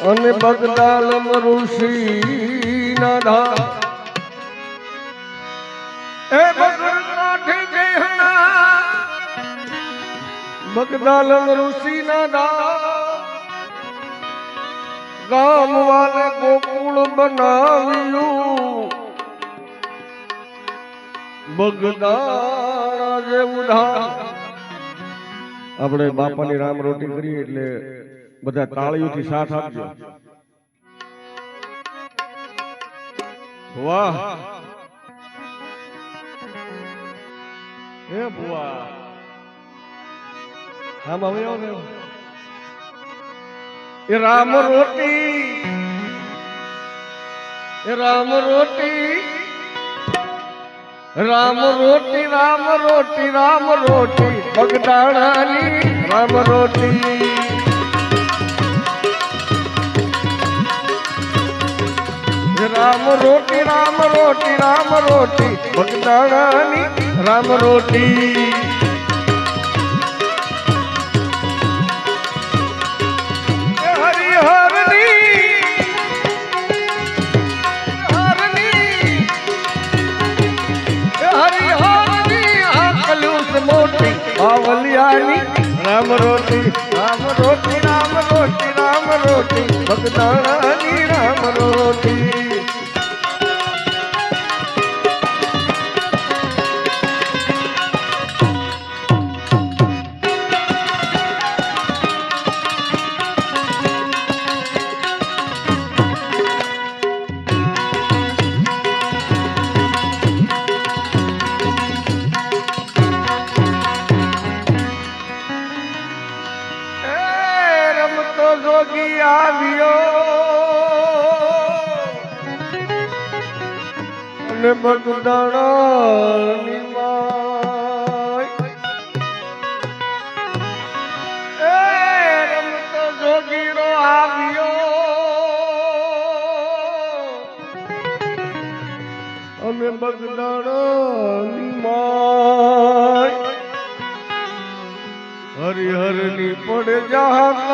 અને બગદાલમ ઋષિ ના ધા એ બગદાલમ ઋષિ ગામ વાલે ગોકુળ બનાવ્યું. બગદાણા જેવું ધામ આપણે બાપાની રામ રોટી કરીએ એટલે બધા તાળીઓથી સાથ આપજો. વાહ. હે ભુવા. આમ હવે આવો. એ રામ રોટી. એ રામ રોટી. રામ રોટી રામ રોટી રામ રોટી. બગદાણાની રામ રોટી. રામ રોટી રામ રોટી રામ રોટી. બગદાણાની રામ રોટી. બાવલિયાની રામ રોટી રામ રોટી રામ રોટી રામ રોટી. ભગતાણાની રામ રોટી.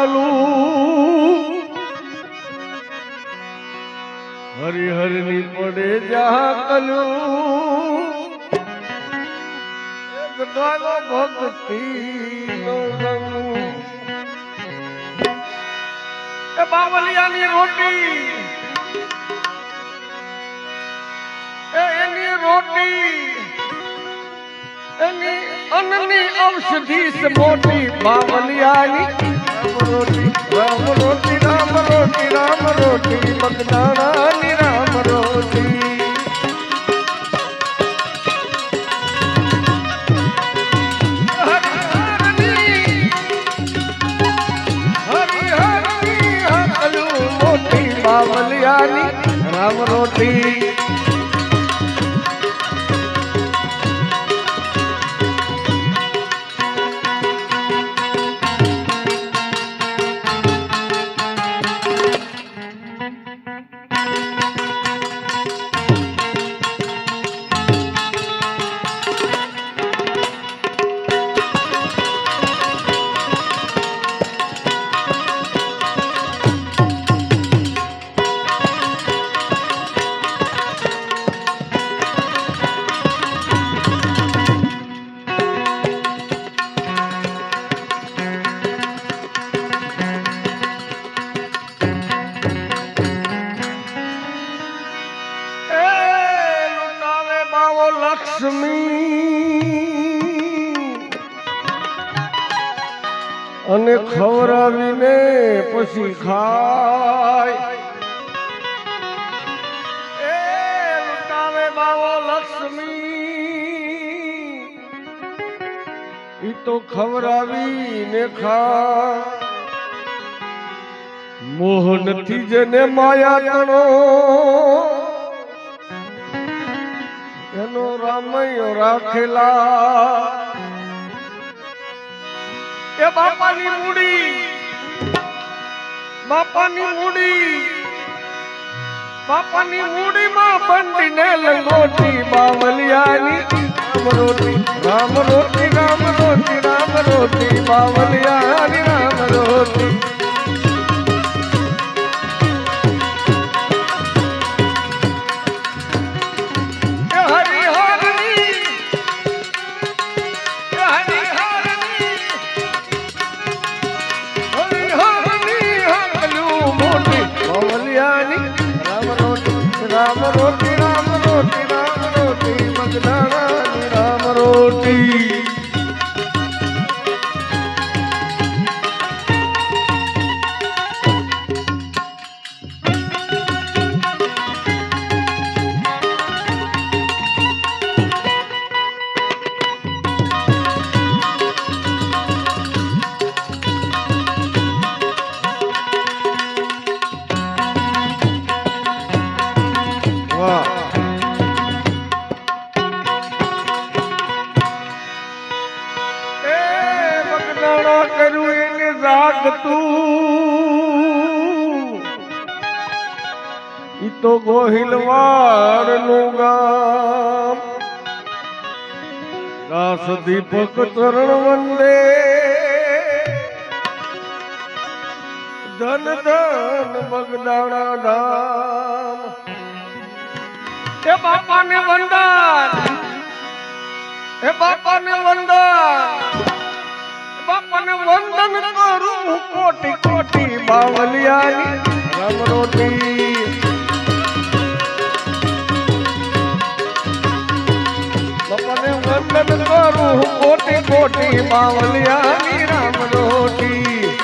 જાકલું હરિહરની પડે જા કલું ભક્તિ બાવલિયાની રોટી. એની રોટી. એની અન્નની ઔષધિ મોટી બાવલિયાની. રામ રોટી રામ રોટી રામ રોટી રામ રોટી રોટી તો ખવડાવીને ખા. મોહ નથી જેને માયા તણો. એનો રામયો રાખેલા. એ બાપાની મૂડી બાપાની મૂડી, બાપાની મૂડીમાં બંધીને લંગોટી બાવલિયાની રામ રોટી રામ રોટી રામ રોટી રામ રોટી બાવલિયા રામ રોટી. લાગતું ઈ તો ગોહિલવાડનું ગામ. દાસ દીપક ચરણ વંદે. ધન ધન બગદાણા ધામ. એ બાપાને વંદન. એ બાપાને વંદન. બાપાને વંદન કરું કોટી કોટી બાવલિયાની. રામ રોટી. બાપાને વંદન કરું કોટી કોટી બાવલિયાની. રામ રોટી.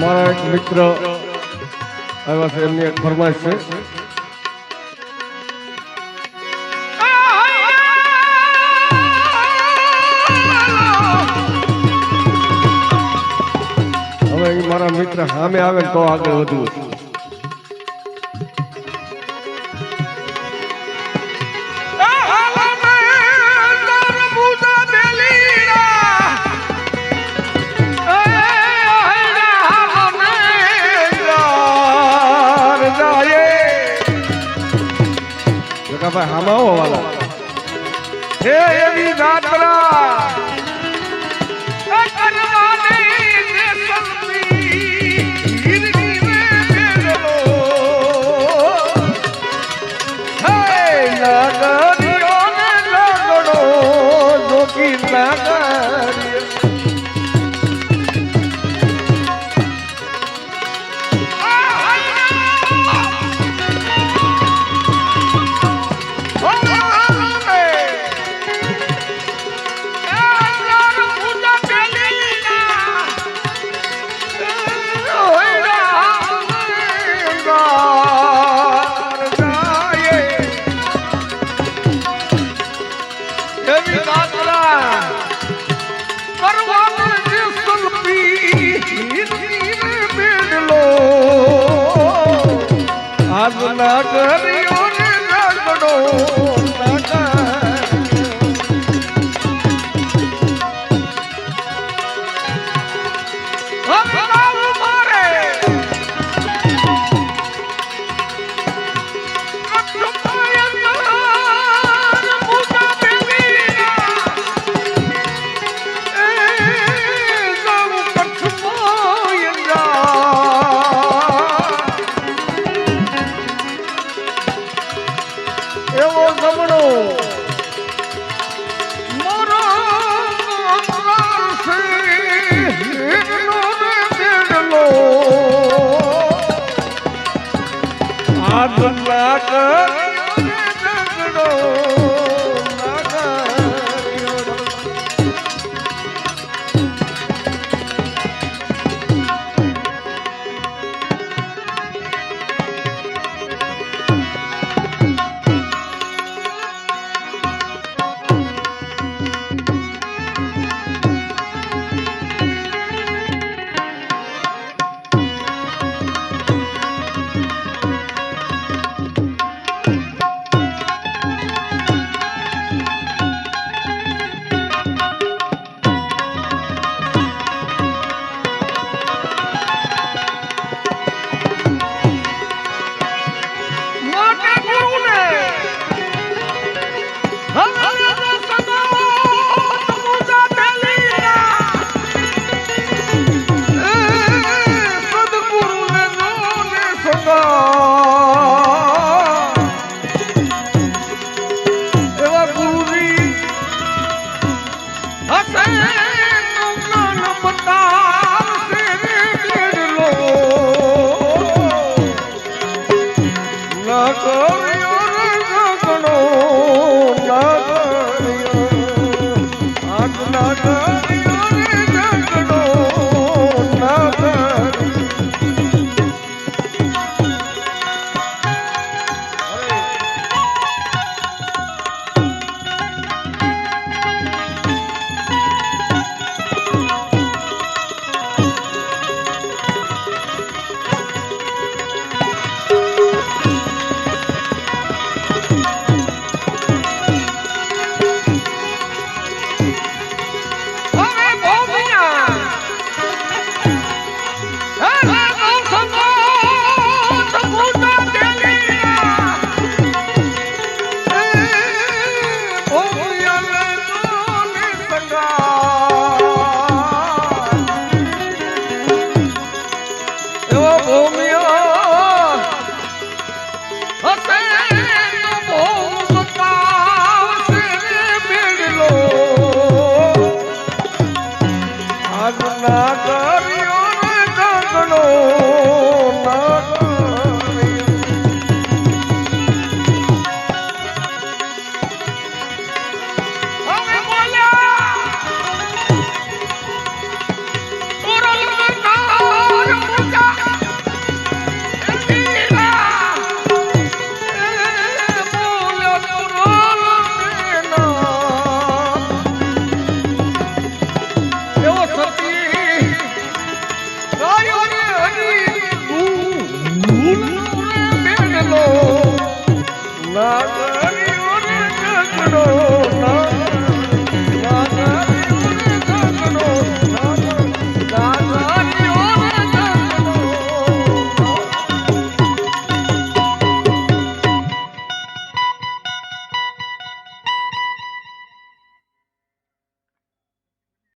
મારા એક મિત્ર આવ્યા છે, એમની એક ફરમાઈશ છે. હવે મારા મિત્ર સામે આવે તો આગળ વધવું ભાઈ હામાં આવો વાલા હે એવી જાત્રા ના हाथ लाकर সকল Shiva.